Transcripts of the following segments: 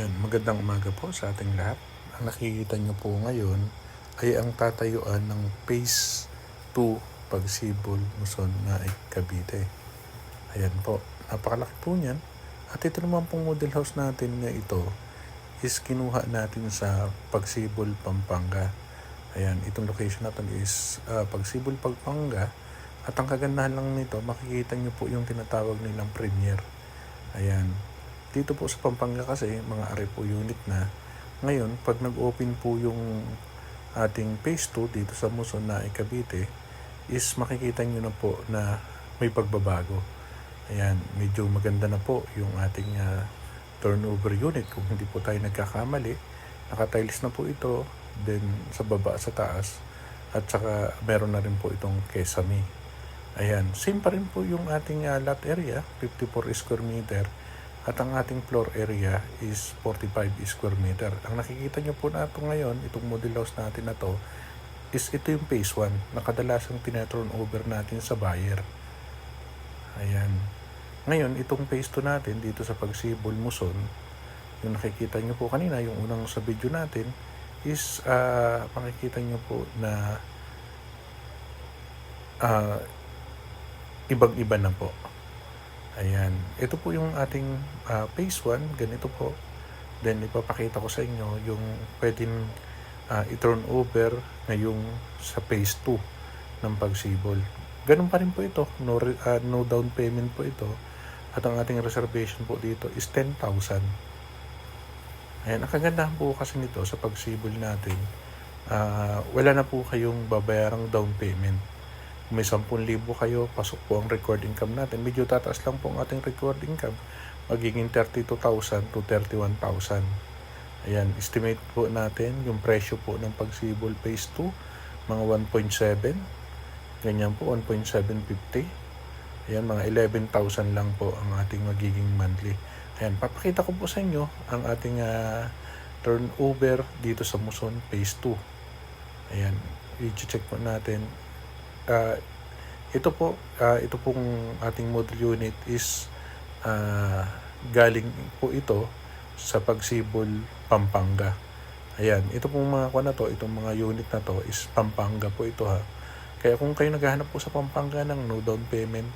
Yan, magandang umaga po sa ating lahat. Ang nakikita nyo po ngayon ay ang tatayuan ng Phase 2 Pagsibol, Luzon na Cavite. Ayan po, napakalaki po niyan. At ito naman pong model house natin na ito is kinuha natin sa Pagsibol, Pampanga. Ayan, itong location natin is uh, Pagsibol, Pampanga. At ang kagandahan lang nito, makikita nyo po yung tinatawag nilang premiere. Ayan, dito po sa Pampanga kasi mga arepo unit na. Ngayon pag nag-open po yung ating phase 2 dito sa Muson na Cavite is makikita nyo na po na may pagbabago. Ayan medyo maganda na po yung ating ah, turnover unit. Kung hindi po tayo nagkakamali nakatiles na po ito then sa baba sa taas at saka meron na rin po itong kesame ayan same pa rin po yung ating ah, lot area 54 square meter at ang ating floor area is 45 square meter. Ang nakikita nyo po na ito ngayon, itong model house natin na to, is ito yung phase 1 na kadalasang tinatron over natin sa buyer. Ayan. Ngayon, itong phase 2 natin dito sa Pagsibol, Muson, yung nakikita nyo po kanina, yung unang sa video natin, is ah makikita nyo po na ah, ibang-iba na po. Ayan. Ito po yung ating ah, phase 1. Ganito po. Then ipapakita ko sa inyo yung pwedeng ah, i-turn over ngayong sa phase 2 ng pagsibol. Ganun pa rin po ito. No, ah, no down payment po ito. At ang ating reservation po dito is 10,000. Ayan. Ang kagandahan po kasi nito sa pagsibol natin, ah, wala na po kayong babayarang down payment kung may 10,000 kayo, pasok po ang record income natin. Medyo tataas lang po ang ating record income. Magiging 32,000 to 31,000. Ayan, estimate po natin yung presyo po ng pagsibol phase 2, mga 1.7. Ganyan po, 1.750. Ayan, mga 11,000 lang po ang ating magiging monthly. Ayan, papakita ko po sa inyo ang ating ah, turnover dito sa Muson phase 2. Ayan, i-check po natin ah, ito po, ah, ito pong ating model unit is ah, galing po ito sa Pagsibol, Pampanga. Ayan, ito pong mga kuha na to, itong mga unit na to is Pampanga po ito ha. Kaya kung kayo naghahanap po sa Pampanga ng no down payment,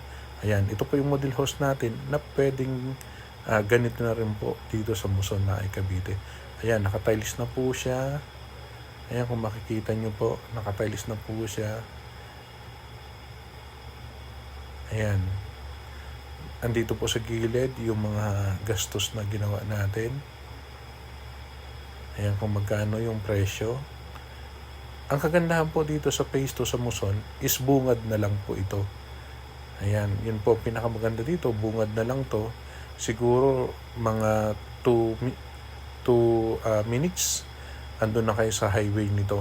ayan, ito po yung model house natin na pwedeng ah, ganito na rin po dito sa Muson na Cavite. Ayan, nakatiles na po siya. Ayan, kung makikita nyo po, nakatiles na po siya. Ayan. Andito po sa gilid yung mga gastos na ginawa natin. Ayan kung magkano yung presyo. Ang kagandahan po dito sa phase 2 sa Muson is bungad na lang po ito. Ayan, yun po pinakamaganda dito, bungad na lang to. Siguro mga 2 mi- two, ah, minutes andun na kayo sa highway nito.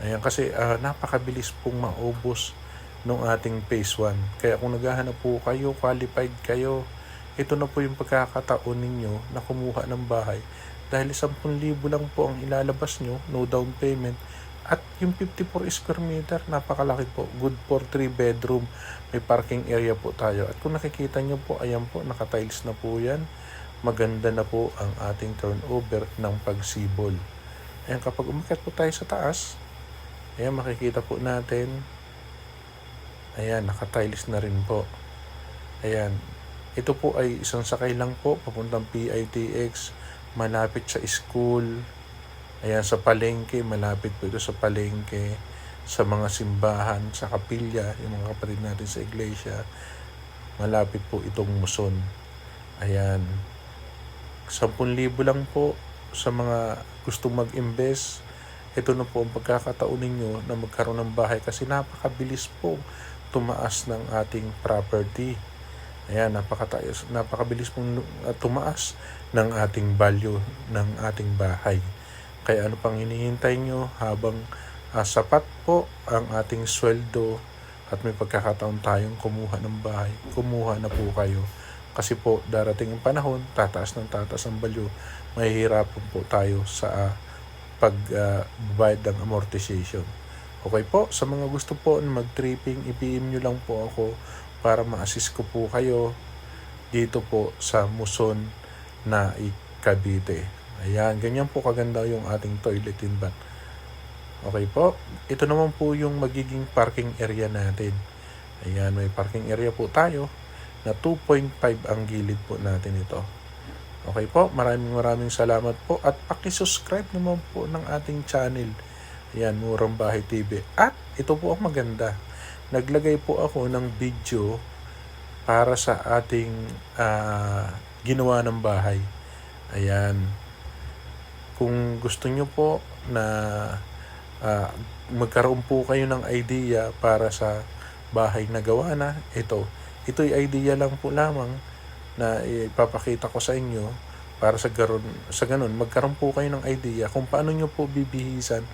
Ayan, kasi ah, napakabilis pong maubos nung ating phase 1. Kaya kung naghahanap po kayo, qualified kayo, ito na po yung pagkakataon ninyo na kumuha ng bahay. Dahil 10,000 lang po ang ilalabas nyo, no down payment. At yung 54 square meter, napakalaki po. Good for 3 bedroom. May parking area po tayo. At kung nakikita nyo po, ayan po, nakatiles na po yan. Maganda na po ang ating turnover ng pagsibol. Ayan, kapag umakyat po tayo sa taas, ayan, makikita po natin, Ayan, nakatiles na rin po. Ayan. Ito po ay isang sakay lang po, papuntang PITX, malapit sa school. Ayan, sa palengke, malapit po ito sa palengke, sa mga simbahan, sa kapilya, yung mga kapatid natin sa iglesia. Malapit po itong muson. Ayan. 10,000 lang po sa mga gustong mag-invest. Ito na po ang pagkakataon ninyo na magkaroon ng bahay kasi napakabilis po tumaas ng ating property. Ayan, napakataas, napakabilis pong uh, tumaas ng ating value ng ating bahay. Kaya ano pang hinihintay nyo habang uh, sapat po ang ating sweldo at may pagkakataon tayong kumuha ng bahay, kumuha na po kayo. Kasi po darating ang panahon, tataas ng tataas ang value, mahihirapan po tayo sa uh, pagbayad uh, ng amortization. Okay po, sa mga gusto po mag-tripping, i-PM nyo lang po ako para ma-assist ko po kayo dito po sa Muson na Cavite. Ayan, ganyan po kaganda yung ating toilet and bath. Okay po. Ito naman po yung magiging parking area natin. Ayan, may parking area po tayo na 2.5 ang gilid po natin ito. Okay po, maraming maraming salamat po at paki-subscribe naman po ng ating channel. Ayan, Murang Bahay TV. At ito po ang maganda. Naglagay po ako ng video para sa ating ah, ginawa ng bahay. Ayan. Kung gusto nyo po na ah, magkaroon po kayo ng idea para sa bahay na gawa na, ito. Ito'y idea lang po lamang na ipapakita ko sa inyo para sa garon sa ganun magkaroon po kayo ng idea kung paano nyo po bibihisan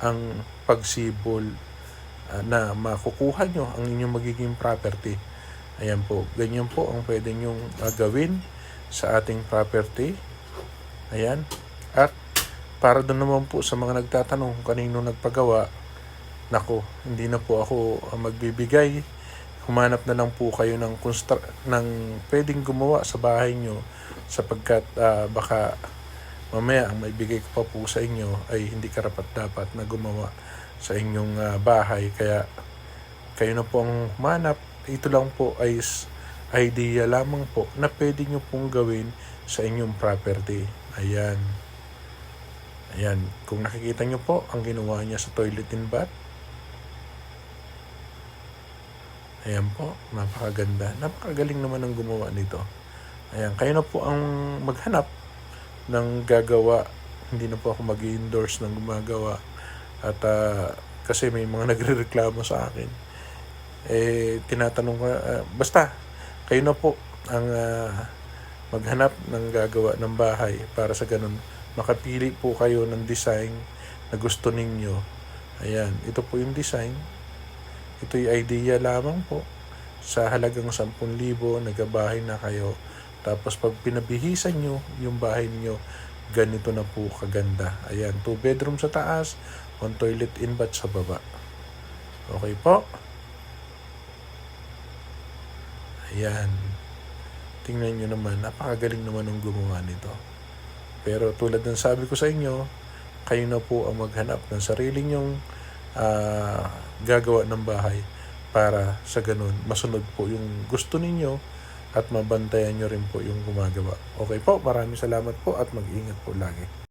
ang pagsibol ah, na makukuha nyo ang inyong magiging property. Ayan po, ganyan po ang pwede nyong ah, gawin sa ating property. Ayan. At para doon naman po sa mga nagtatanong kanino nagpagawa, nako, hindi na po ako ah, magbibigay. Humanap na lang po kayo ng, ng pwedeng gumawa sa bahay nyo sapagkat ah, baka mamaya ang maibigay ko pa po sa inyo ay hindi karapat dapat na gumawa sa inyong ah, bahay. Kaya kayo na po ang humanap. Ito lang po ay idea lamang po na pwede nyo pong gawin sa inyong property. Ayan. Ayan. Kung nakikita nyo po, ang ginawa niya sa toilet and bath. Ayan po. Napakaganda. Napakagaling naman ang gumawa nito. Ayan. Kayo na po ang maghanap ng gagawa. Hindi na po ako mag endorse ng gumagawa. At ah, kasi may mga nagre-reklamo sa akin. Eh, tinatanong ko, ah, basta, kayo na po ang ah, maghanap ng gagawa ng bahay para sa ganun makapili po kayo ng design na gusto ninyo. Ayan, ito po yung design. Ito'y idea lamang po. Sa halagang 10,000, nagabahay na kayo. Tapos pag pinabihisan nyo yung bahay nyo, ganito na po kaganda. Ayan, two bedroom sa taas, one toilet in bath sa baba. Okay po? Ayan. Tingnan nyo naman, napakagaling naman ng gumawa nito. Pero tulad ng sabi ko sa inyo, kayo na po ang maghanap ng sarili nyong ah, gagawa ng bahay para sa ganun masunod po yung gusto ninyo at mabantayan nyo rin po yung gumagawa. Okay po, maraming salamat po at mag-ingat po lagi.